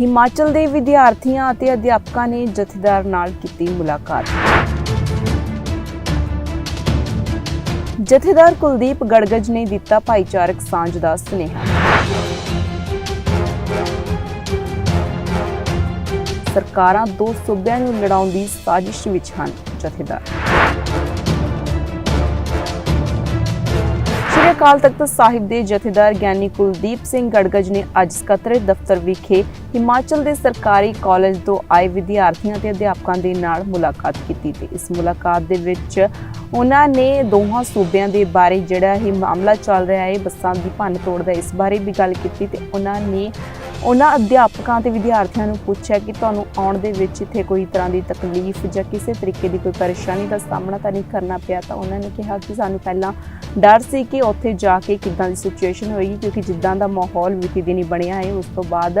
ਹਿਮਾਚਲ ਦੇ ਵਿਦਿਆਰਥੀਆਂ ਅਤੇ ਅਧਿਆਪਕਾਂ ਨੇ ਜਥੇਦਾਰ ਨਾਲ ਕੀਤੀ ਮੁਲਾਕਾਤ। ਜਥੇਦਾਰ ਕੁਲਦੀਪ ਗੜਗੜ ਨੇ ਦਿੱਤਾ ਭਾਈਚਾਰਕ ਸਾਂਝ ਦਾ ਸੁਨੇਹਾ। ਸਰਕਾਰਾਂ ਦੋ ਸੂਬਿਆਂ ਨੂੰ ਲੜਾਉਣ ਦੀ ਸਾਜ਼ਿਸ਼ ਵਿੱਚ ਹਨ ਜਥੇਦਾਰ। ਅਕਾਲ ਤਖਤ ਸਾਹਿਬ ਦੇ ਜਥੇਦਾਰ ਗਿਆਨੀ ਕੁਲਦੀਪ ਸਿੰਘ ਗੜਗੜ ਨੇ ਅੱਜ ਸਕੱਤਰੇਤ ਦਫ਼ਤਰ ਵਿਖੇ ਹਿਮਾਚਲ ਦੇ ਸਰਕਾਰੀ ਕਾਲਜ ਤੋਂ ਆਏ ਵਿਦਿਆਰਥੀਆਂ ਤੇ ਅਧਿਆਪਕਾਂ ਦੇ ਨਾਲ ਮੁਲਾਕਾਤ ਕੀਤੀ ਤੇ ਇਸ ਮੁਲਾਕਾਤ ਦੇ ਵਿੱਚ ਉਹਨਾਂ ਨੇ ਦੋਹਾਂ ਸੂਬਿਆਂ ਦੇ ਬਾਰੇ ਜਿਹੜਾ ਇਹ ਮਾਮਲਾ ਚੱਲ ਰਿਹਾ ਹੈ, ਬੱਸਾਂ ਦੀ ਭੰਨ ਤੋੜ ਦਾ ਇਸ ਬਾਰੇ ਵੀ ਗੱਲ ਕੀਤੀ ਤੇ ਉਹਨਾਂ ਨੇ ਉਹਨਾਂ ਅਧਿਆਪਕਾਂ ਤੇ ਵਿਦਿਆਰਥੀਆਂ ਨੂੰ ਪੁੱਛਿਆ ਕਿ ਤੁਹਾਨੂੰ ਆਉਣ ਦੇ ਵਿੱਚ ਇੱਥੇ ਕੋਈ ਤਰ੍ਹਾਂ ਦੀ ਤਕਲੀਫ ਜਾਂ ਕਿਸੇ ਤਰੀਕੇ ਦੀ ਕੋਈ ਪਰੇਸ਼ਾਨੀ ਦਾ ਸਾਹਮਣਾ ਤਾਂ ਨਹੀਂ ਕਰਨਾ ਪਿਆ ਤਾਂ ਉਹਨਾਂ ਨੇ ਕਿਹਾ ਕਿ ਸਾਨੂੰ ਪਹਿਲਾਂ ਡਰ ਸੀ ਕਿ ਉੱਥੇ ਜਾ ਕੇ ਕਿੱਦਾਂ ਦੀ ਸਿਚੁਏਸ਼ਨ ਹੋਏਗੀ ਕਿਉਂਕਿ ਜਿੱਦਾਂ ਦਾ ਮਾਹੌਲ ਬੀਤੀ ਦਿਨੀ ਬਣਿਆ ਹੈ, ਉਸ ਤੋਂ ਬਾਅਦ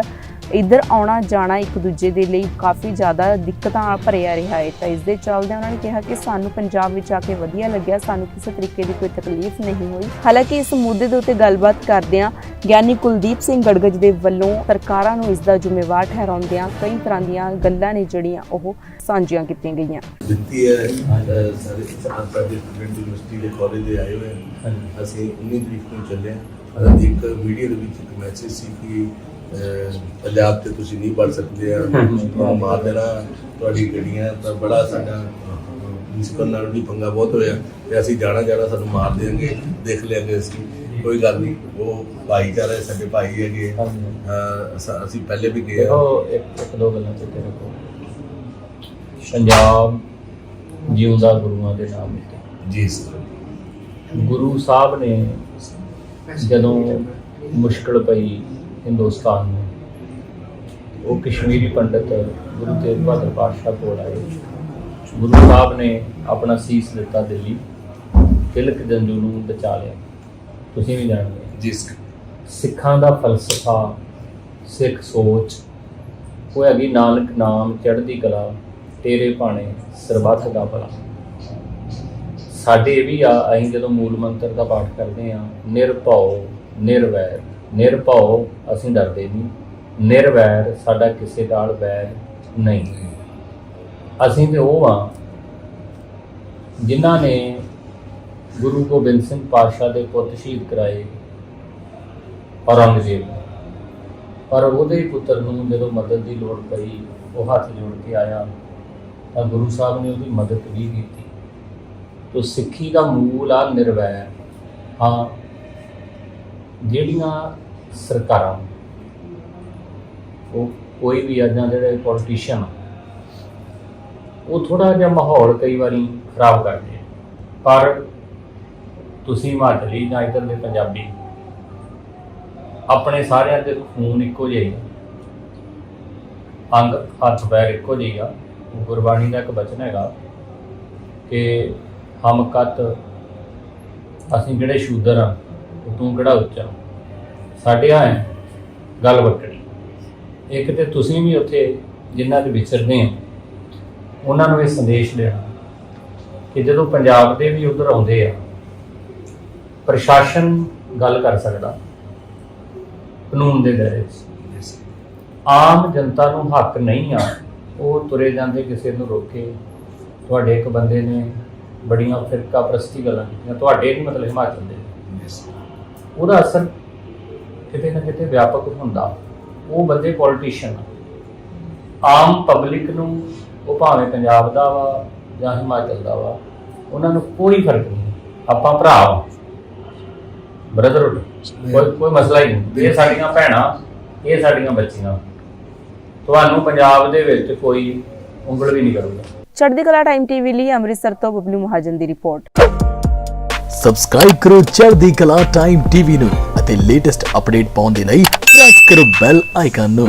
ਇੱਧਰ ਆਉਣਾ ਜਾਣਾ ਇੱਕ ਦੂਜੇ ਦੇ ਲਈ ਕਾਫੀ ਜ਼ਿਆਦਾ ਦਿੱਕਤਾਂ ਭਰਿਆ ਰਿਹਾ ਹੈ ਤਾਂ ਇਸ ਦੇ ਚੱਲਦੇ ਉਹਨਾਂ ਨੇ ਕਿਹਾ ਕਿ ਸਾਨੂੰ ਪੰਜਾਬ ਵਿੱਚ ਆ ਕੇ ਵਧੀਆ ਲੱਗਿਆ, ਸਾਨੂੰ ਕਿਸੇ ਤਰੀਕੇ ਦੀ ਕੋਈ ਤਕਲੀਫ ਨਹੀਂ ਹੋਈ। ਹਾਲਾਂਕਿ ਇਸ ਮੁੱਦੇ ਦੇ ਉੱਤੇ ਗੱਲਬਾਤ ਕਰਦਿਆਂ ਗਿਆਨੀ ਕੁਲਦੀਪ ਸਿੰਘ ਗੜਗੜ ਦੇ ਵੱਲੋਂ ਸਰਕਾਰਾਂ ਨੂੰ ਇਸ ਦਾ ਜ਼ਿੰਮੇਵਾਰ ਠਹਿਰਾਉਂਦਿਆਂ ਕਈ ਤਰ੍ਹਾਂ ਦੀਆਂ ਗੱਲਾਂ ਨੇ ਜਿਹੜੀਆਂ ਉਹ ਸਾਂਝੀਆਂ ਕੀਤੀਆਂ ਗਈਆਂ। ਦਿੱਤੀ ਹੈ ਸਾਰੇ ਕਿਸਾਨ ਸਾਡੇ ਸਟੂਡੈਂਟ ਯੂਨੀਵਰਸਿਟੀ ਦੇ ਕਾਲਜ ਦੇ ਆਏ ਹੋਏ ਅਸੀਂ 19 ਤਰੀਕ ਨੂੰ ਚੱਲੇ ਹਾਂ। ਅਤੇ ਇੱਕ ਵੀਡੀਓ ਦੇ ਵਿੱਚ ਇੱਕ ਮੈਸੇਜ ਸੀ ਕਿ ਪੰਜਾਬ ਤੇ ਤੁਸੀਂ ਨਹੀਂ ਪੜ ਸਕਦੇ ਆ ਤੁਹਾਨੂੰ ਮਾਰ ਦੇਣਾ ਤੁਹਾਡੀ ਗੱਡੀਆਂ ਤਾਂ ਬੜਾ ਸਾਡਾ ਪ੍ਰਿੰਸੀਪਲ ਨਾਲ ਵੀ ਪੰਗਾ ਬਹੁਤ ਹੋਇਆ। ਤੇ ਅਸੀਂ ਜਾਣਾ ਜਾਣਾ ਸਾਨੂੰ ਮਾਰ ਦੇਣਗੇ ਦੇਖ ਲਿਆਂਗੇ ਅਸੀਂ। ਕੋਈ ਗੱਲ ਨਹੀਂ। ਉਹ ਭਾਈਚਾਰਾ ਸਾਡੇ ਭਾਈ ਹੈਗੇ। ਅਹ, ਅਸਾਂ- ਅਸੀਂ ਪਹਿਲੇ ਵੀ ਗਏ ਹਾਂ ਦੇਖੋ ਇੱਕ ਇੱਕ ਦੋ ਗੱਲਾਂ ਚਿੱਤੇ ਰੱਖੋ। ਪੰਜਾਬ ਜਿਉਂਦਾ ਗੁਰੂਆਂ ਦੇ ਨਾਮ ਉੱਤੇ ਜੀ ਸਰ ਗੁਰੂ ਸਾਹਿਬ ਨੇ ਜਦੋਂ ਮੁਸ਼ਕਲ ਪਈ ਹਿੰਦੁਸਤਾਨ ਨੂੰ ਉਹ ਕਸ਼ਮੀਰੀ ਪੰਡਤ ਗੁਰੂ ਤੇਗ ਬਹਾਦਰ ਪਾਤਸ਼ਾਹ ਕੋਲ ਆਏ। ਗੁਰੂ ਸਾਹਿਬ ਨੇ ਆਪਣਾ ਸੀਸ ਦਿੱਤਾ ਦਿੱਲੀ। ਤਿਲਕ ਜੰਜੂ ਨੂੰ ਬਚਾ ਲਿਆ। ਤੁਸੀਂ ਵੀ ਜਾਣਦੇ ਹੋ। ਜੀ ਸਰ ਸਿੱਖਾਂ ਦਾ ਫਲਸਫਾ ਸਿੱਖ ਸੋਚ ਉਹ ਹੈਗੀ ਨਾਨਕ ਨਾਮ ਚੜ੍ਹਦੀ ਕਲਾ ਤੇਰੇ ਭਾਣੇ ਸਰਬੱਤ ਦਾ ਭਲਾ। ਸਾਡੇ ਇਹ ਵੀ ਆ ਅਸੀਂ ਜਦੋਂ ਮੂਲ ਮੰਤਰ ਦਾ ਪਾਠ ਕਰਦੇ ਆ ਨਿਰਭਉ ਨਿਰਵੈਰ। ਨਿਰਭਉ ਅਸੀਂ ਡਰਦੇ ਨਹੀਂ। ਨਿਰਵੈਰ ਸਾਡਾ ਕਿਸੇ ਨਾਲ ਵੈਰ ਨਹੀਂ। ਅਸੀਂ ਤੇ ਉਹ ਆ ਜਿਨ੍ਹਾਂ ਨੇ ਗੁਰੂ ਗੋਬਿੰਦ ਸਿੰਘ ਪਾਤਸ਼ਾਹ ਦੇ ਪੁੱਤ ਸ਼ਹੀਦ ਕਰਾਏ ਔਰੰਗਜ਼ੇਬ ਪਰ ਉਹਦੇ ਪੁੱਤਰ ਨੂੰ ਜਦੋਂ ਮਦਦ ਦੀ ਲੋੜ ਪਈ, ਉਹ ਹੱਥ ਜੋੜ ਕੇ ਆਇਆ ਤਾਂ ਗੁਰੂ ਸਾਹਿਬ ਨੇ ਉਹਦੀ ਮਦਦ ਵੀ ਕੀਤੀ। ਤੋ ਸਿੱਖੀ ਦਾ ਮੂਲ ਆ ਨਿਰਵੈ ਹਾਂ, ਜਿਹੜੀਆਂ ਸਰਕਾਰਾਂ, ਉਹ ਕੋਈ ਵੀ ਆ ਜਿਹੜੇ ਪੋਲੀਟੀਸ਼ੀਅਨ ਉਹ ਥੋੜਾ ਜਿਹਾ ਮਾਹੌਲ ਕਈ ਵਾਰੀ ਖਰਾਬ ਕਰਦੇ ਪਰ ਤੁਸੀਂ ਹਿਮਾਚਲੀ ਜਾਂ ਇੱਧਰ ਦੇ ਪੰਜਾਬੀ? ਆਪਣੇ ਸਾਰਿਆਂ ਦੇ ਖੂਨ ਇੱਕੋ ਜਿਹਾ ਹੀ ਆ। ਅੰਗ, ਹੱਥ, ਪੈਰ ਇੱਕੋ ਜਿਹੇ ਆ। ਗੁਰਬਾਣੀ ਦਾ ਇੱਕ ਬਚਨ ਹੈਗਾ ਕਿ ਹਮ ਕਤ, ਅਸੀਂ ਜਿਹੜੇ ਸ਼ੂਦਰ ਆ ਤੇ ਤੂੰ ਕਿਹੜਾ ਉੱਚਾ ਸਾਡੇ ਆ ਹੈ ਗੱਲ ਵੱਖਰੀ ਇੱਕ ਤੇ ਤੁਸੀਂ ਵੀ ਉੱਥੇ ਜਿਨ੍ਹਾਂ ਦੇ ਵਿਚਰਦੇ ਆ, ਉਹਨਾਂ ਨੂੰ ਇਹ ਸੰਦੇਸ਼ ਦੇਣਾ ਕਿ ਜਦੋਂ ਪੰਜਾਬ ਦੇ ਵੀ ਉਧਰ ਆਉਂਦੇ ਆ ਪ੍ਰਸ਼ਾਸਨ ਗੱਲ ਕਰ ਸਕਦਾ। ਕਾਨੂੰਨ ਦੇ ਦਾਇਰੇ 'ਚ ਆਮ ਜਨਤਾ ਨੂੰ ਹੱਕ ਨਹੀਂ ਆ ਉਹ ਤੁਰੇ ਜਾਂਦੇ ਕਿਸੇ ਨੂੰ ਰੋਕੇ ਤੁਹਾਡੇ ਇੱਕ ਬੰਦੇ ਨੇ ਬੜੀਆਂ ਫਿਰਕਾ ਪ੍ਰਸਤੀ ਗੱਲਾਂ ਕੀਤੀਆਂ ਤੁਹਾਡੇ ਨਹੀਂ ਮਤਲਬ ਹਿਮਾਚਲ ਦੇ। ਉਹਦਾ ਅਸਰ ਕਿਤੇ ਨਾ ਕਿਤੇ ਵਿਆਪਕ ਹੁੰਦਾ। ਉਹ ਬੰਦੇ ਪੋਲੀਟੀਸ਼ੀਅਨ ਆਮ ਪਬਲਿਕ ਨੂੰ ਉਹ ਭਾਵੇਂ ਪੰਜਾਬ ਦਾ ਵਾ ਜਾਂ ਹਿਮਾਚਲ ਦਾ ਵਾ ਉਹਨਾਂ ਨੂੰ ਕੋਈ ਫ਼ਰਕ ਨਹੀਂ। ਆਪਾਂ ਭਰਾ ਵਾਂ। ਬ੍ਰਦਰਹੁੱਡ ਕੋਈ ਕੋਈ ਮਸਲਾ ਹੀ ਨਹੀਂ। ਇਹ ਸਾਡੀਆਂ ਭੈਣਾਂ ਇਹ ਸਾਡੀਆਂ ਬੱਚੀਆਂ। ਤੁਹਾਨੂੰ ਪੰਜਾਬ ਦੇ ਵਿੱਚ ਕੋਈ ਉਂਗਲ ਵੀ ਨਹੀਂ ਕਰੂਗਾ। ਚੜ੍ਹਦੀ ਕਲਾ ਟਾਈਮ ਟੀਵੀ ਲਈ ਅੰਮ੍ਰਿਤਸਰ ਤੋਂ ਬਬਲੂ ਮਹਾਜਨ ਦੀ ਰਿਪੋਰਟ। ਸਬਸਕ੍ਰਾਈਬ ਕਰੋ ਚੜ੍ਹਦੀ ਕਲਾ ਟਾਈਮ ਟੀਵੀ ਨੂੰ ਅਤੇ ਲੇਟੈਸਟ ਅਪਡੇਟ ਪਾਉਣ ਦੇ ਲਈ ਪ੍ਰੈਸ ਕਰੋ ਬੈਲ ਆਈਕਨ ਨੂੰ।